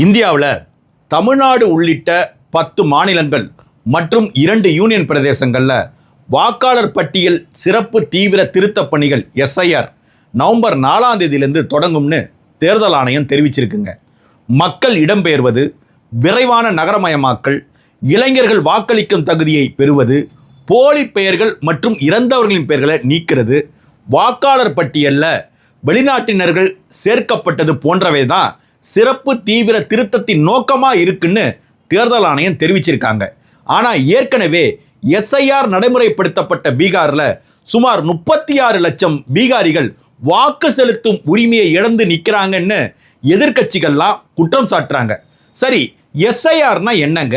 இந்தியாவில் தமிழ்நாடு உள்ளிட்ட பத்து மாநிலங்கள் மற்றும் இரண்டு யூனியன் பிரதேசங்களில் வாக்காளர் பட்டியல் சிறப்பு தீவிர திருத்தப் பணிகள் எஸ்ஐஆர் நவம்பர் நாலாம் தேதியிலிருந்து தொடங்கும்னு தேர்தல் ஆணையம் தெரிவிச்சிருக்குங்க. மக்கள் இடம்பெயர்வது விரைவான நகரமயமாக்கல் இளைஞர்கள் வாக்களிக்கும் தகுதியை பெறுவது போலி பெயர்கள் மற்றும் இறந்தவர்களின் பெயர்களை நீக்கிறது வாக்காளர் பட்டியலில் வெளிநாட்டினர்கள் சேர்க்கப்பட்டது போன்றவை தான் சிறப்பு தீவிர திருத்தத்தின் நோக்கமாக இருக்குன்னு தேர்தல் ஆணையம் தெரிவிச்சிருக்காங்க. ஆனால் ஏற்கனவே எஸ்ஐஆர் நடைமுறைப்படுத்தப்பட்ட பீகாரில் சுமார் முப்பத்தி ஆறு லட்சம் பீகாரிகள் வாக்கு செலுத்தும் உரிமையை இழந்து நிற்கிறாங்கன்னு எதிர்க்கட்சிகள்லாம் குற்றம் சாட்டுறாங்க. சரி எஸ்ஐஆர்னா என்னங்க?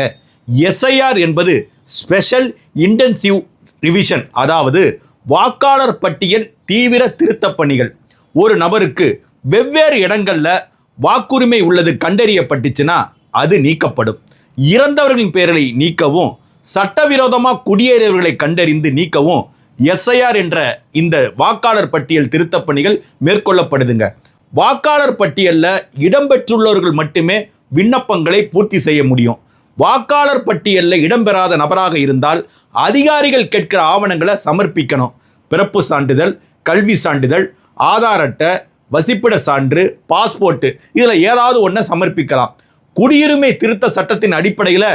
எஸ்ஐஆர் என்பது ஸ்பெஷல் இன்டென்சிவ் ரிவிஷன் அதாவது வாக்காளர் பட்டியல் தீவிர திருத்தப் பணிகள். ஒரு நபருக்கு வெவ்வேறு இடங்களில் வாக்குரிமை உள்ளது கண்டறியப்பட்டுச்சுன்னா அது நீக்கப்படும். இறந்தவர்களின் பெயர்களை நீக்கவும் சட்டவிரோதமாக குடியேறியவர்களை கண்டறிந்து நீக்கவும் எஸ்ஐஆர் என்ற இந்த வாக்காளர் பட்டியல் திருத்த பணிகள் மேற்கொள்ளப்படுதுங்க. வாக்காளர் பட்டியலில் இடம்பெற்றுள்ளவர்கள் மட்டுமே விண்ணப்பங்களை பூர்த்தி செய்ய முடியும். வாக்காளர் பட்டியலில் இடம்பெறாத நபராக இருந்தால் அதிகாரிகள் கேட்கிற ஆவணங்களை சமர்ப்பிக்கணும். பிறப்பு சான்றிதழ் கல்வி சான்றிதழ் ஆதார் அட்டை வசிப்பிட சான்று பாஸ்போர்ட்டு இதில் ஏதாவது ஒன்றை சமர்ப்பிக்கலாம். குடியுரிமை திருத்த சட்டத்தின் அடிப்படையில்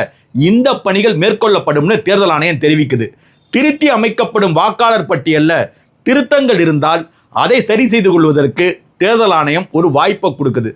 இந்த பணிகள் மேற்கொள்ளப்படும்னு தேர்தல் ஆணையம் தெரிவிக்குது. திருத்தி அமைக்கப்படும் வாக்காளர் பட்டியலில் திருத்தங்கள் இருந்தால் அதை சரி செய்து கொள்வதற்கு தேர்தல் ஆணையம் ஒரு வாய்ப்பை கொடுக்குது.